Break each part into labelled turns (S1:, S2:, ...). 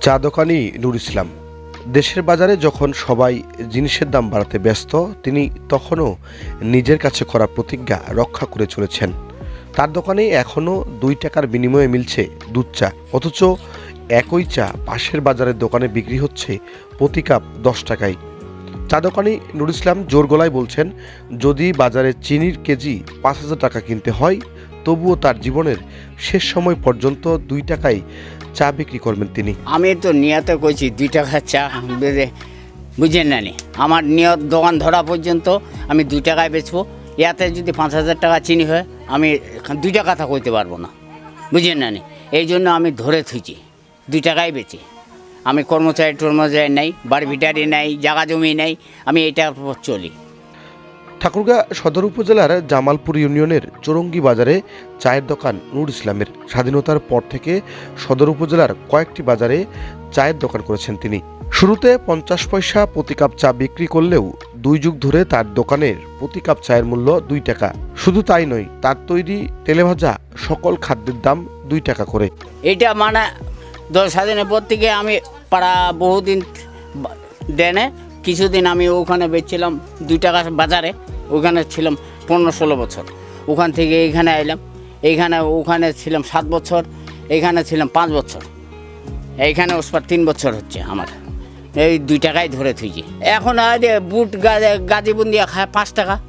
S1: চা দোকানি নুর ইসলাম। দেশের বাজারে যখন সবাই জিনিসের দাম বাড়াতে ব্যস্ত, তিনি তখনও নিজের কাছে করা প্রতিজ্ঞা রক্ষা করে চলেছেন। তার দোকানে এখনও দুই টাকার বিনিময়ে মিলছে দুধ চা। অথচ একই চা পাশের বাজারের দোকানে বিক্রি হচ্ছে প্রতি কাপ দশ টাকায়। চা দোকানি নুর ইসলাম জোর গলায় বলছেন, যদি বাজারে চিনির কেজি পাঁচ হাজার টাকা কিনতে হয় তবুও তার জীবনের শেষ সময় পর্যন্ত দুই টাকায় চা বিক্রি করবেন তিনি।
S2: আমি তো নিয়তে কইছি দুই টাকা চা বুঝেন না নি? আমার নিয়ত দোকান ধরা পর্যন্ত আমি দুই টাকায় বেচবো। ইয়াতে যদি পাঁচ হাজার টাকা চিনি হয়, আমি দুই টাকা কথা কইতে পারব না। বুঝেন না নি? এই জন্য আমি ধরে থুইছি, দুই টাকায় বেচি। আমি কর্মচারী টর্মচারী নাই বাড়ি ভিটারি নাই, জায়গা জমি নাই, আমি এইটার উপর চলি।
S1: ঠাকুরগাঁ সদর উপজেলার জামালপুর ইউনিয়নের চৌরঙ্গি বাজারে চায়ের দোকান নূর ইসলামের স্বাধীনতার পর থেকে সদর উপজেলার কয়েকটি বাজারে চায়ের দোকান করেছেন তিনি। শুরুতে পঞ্চাশ পয়সা প্রতি কাপ চা বিক্রি করলেও দুই যুগ ধরে তার দোকানের প্রতি কাপ চায়ের মূল্য দুই টাকা। শুধু তাই নয়, তার তৈরি তেলেভাজা সকল খাদ্যের দাম দুই টাকা করে।
S2: এটা মানে দশ স্বাধীনের পর থেকে আমি পাড়া বহুদিন দেনে কিছুদিন আমি ওখানে বেচছিলাম, দুই টাকা বাজারে, ওখানে ছিলাম পনেরো ষোলো বছর। ওখান থেকে এইখানে আইলাম এইখানে ওখানে ছিলাম সাত বছর এইখানে ছিলাম পাঁচ বছর। এইখানে ওসপার তিন বছর হচ্ছে আমার। এই দুই টাকাই ধরে থুইছি এখন এ বুট গা- গাজিবন্দিয়া খায় পাঁচ টাকা,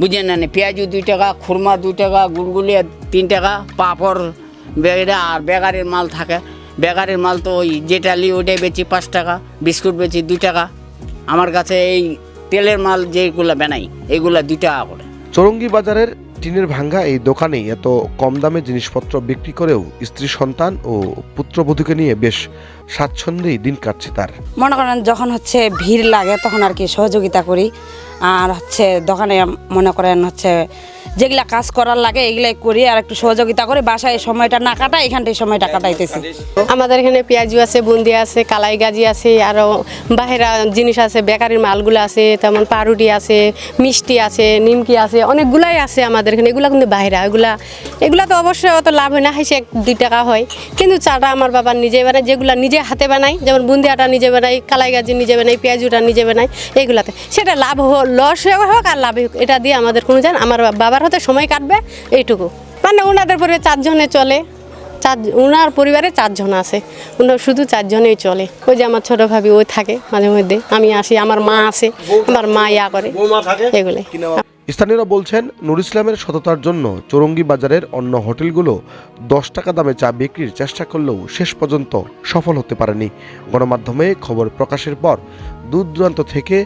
S2: বুঝেন না? পেঁয়াজু দুই টাকা, খুরমা দুই টাকা গুলগুলিয়া তিন টাকা, পাঁপড় বেগা আর বেগারের মাল থাকে। বেগারের মাল তো ওই যেটা লি ওইটাই বেচি পাঁচ টাকা, বিস্কুট বেচি দুই টাকা। আমার কাছে এই তেলের মাল যেগুলো বানাই এগুলো দুই টাকা করে।
S1: চৌরঙ্গি বাজারের টিনের ভাঙ্গা এই দোকানে এত কম দামে জিনিসপত্র বিক্রি করেও স্ত্রী সন্তান ও পুত্রবধূকে নিয়ে বেশ স্বাচ্ছন্দ্যেই দিন কাটছে তার।
S3: মনে করেন যখন হচ্ছে ভিড় লাগে তখন আর কি সহযোগিতা করি। আর হচ্ছে দোকানে মনে করেন হচ্ছে যেগুলা কাজ করার লাগে এগুলাই করি আর একটু সহযোগিতা করে বাসায় সময়টা না কাটাই এখানটাই সময়টা কাটাইতেছি।
S4: আমাদের এখানে পেঁয়াজু আছে, বুন্দি আছে কালাই গাজি আছে আরও বাহিরা জিনিস আছে, বেকারির মালগুলো আছে, তেমন পাউরুটি আছে, মিষ্টি আছে, নিমকি আছে, অনেকগুলাই আছে আমাদের এখানে। এগুলো কিন্তু বাহিরা, এগুলা এগুলা তো অবশ্যই অত লাভ হয় না, হাসে এক দুই টাকা হয়। কিন্তু চাটা আমার বাবা নিজে বানায়, যেগুলো নিজে হাতে বানাই যেমন বুন্দিয়াটা নিজে বানাই কালাই গাজি নিজে বানাই পেঁয়াজুটা নিজে বানাই এগুলাতে। সেটা লাভ হোক, লস হোক আর লাভ হোক, এটা দিয়ে আমাদের কোনো জান আমার বাবার হাতে সময় কাটবে এইটুকু। মানে ওনাদের পরে চারজনে চলে চার ওনার পরিবারে চারজন আছে। ওনার শুধু চারজনেই চলে। ওই যে আমার ছোট ভাবি ওই থাকে মাঝে মধ্যে। আমি আসি আমার মা আছে আমার মা ইয়া করে। এগুলো
S1: স্থানীয়রা বলছেন নুর ইসলামের সততার জন্য চৌরঙ্গি বাজারের অন্য হোটেলগুলো দশ টাকা দামে চা বিক্রির চেষ্টা করলেও শেষ পর্যন্ত সফল হতে পারেনি। গণমাধ্যমে খবর প্রকাশের পর দূর দূরান্ত থেকে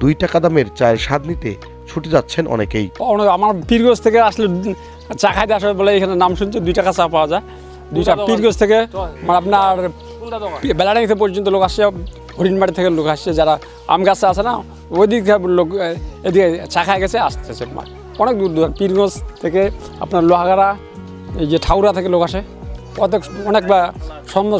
S1: দুই টাকা দামের চায়ের স্বাদ নিতে ছুটে যাচ্ছেন অনেকেই।
S5: আমার পীরগঞ্জ থেকে আসলে চা খাইতে আসলে বলে এখানে নাম শুনছি দুই টাকা চা পাওয়া যায়। দুইটা পীরগঞ্জ থেকে মানে আপনার বেলাডাঙ্গি থেকে পর্যন্ত লোক আসছে হরিণবাড়ি থেকে লোক আসছে যারা আম গাছে আছে না ওই দিক থেকে লোক এদিকে চা খাই গেছে আসতেছে অনেক দূর দূর পীরগঞ্জ থেকে আপনার লোহাগাড়া এই যে ঠাউরা থেকে লোক আসে। অনেক অনেক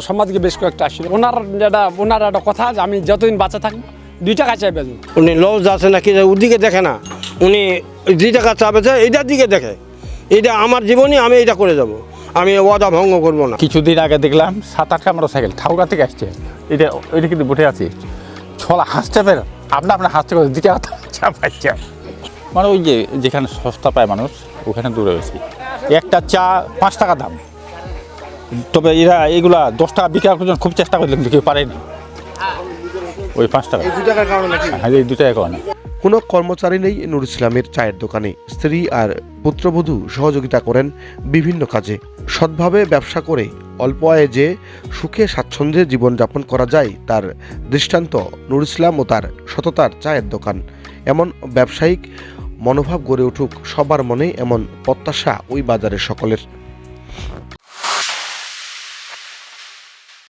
S5: সমাজকে বেশ কয়েকটা আসছিল ওনার যেটা ওনার একটা কথা যে আমি যতদিন বাঁচা থাকব দুই টাকা চাই বেচবো
S6: উনি লস আছে নাকি ওদিকে দেখে না। উনি দুই টাকা চা বেচে এইটার দিকে দেখে। এইটা আমার জীবনই আমি এটা করে যাব আমি ওয়াদা ভঙ্গ করব না।
S7: কিছুদিন আগে দেখলাম সাত আটটা মোটর সাইকেল ঠাকুরা থেকে আসছে। এটা এটা কিন্তু বসে আছি। ছলা হাসতে পেরে আপনি আপনার হাসতে করে দ্বিতীয় কথা চা পাচ্ছে মানে ওই যে যেখানে সস্তা পায় মানুষ ওখানে দূরে বেশি একটা চা পাঁচ টাকা দাম। তবে এরা এইগুলা দশ টাকা বিক্রি করার খুব চেষ্টা করলে কিন্তু কেউ পারেনি। ওই পাঁচ টাকা। হ্যাঁ এই দুটাই কারণে।
S1: কোনো কর্মচারী নেই নুর ইসলামের চায়ের দোকানে। স্ত্রী আর পুত্রবধূ সহযোগিতা করেন বিভিন্ন কাজে। সৎভাবে ব্যবসা করে অল্প আয়ে যে সুখে স্বাচ্ছন্দ্যে জীবনযাপন করা যায়, তার দৃষ্টান্ত নুর ইসলাম ও তার সততার চায়ের দোকান। এমন ব্যবসায়িক মনোভাব গড়ে উঠুক সবার মনে এমন প্রত্যাশা ওই বাজারের সকলের।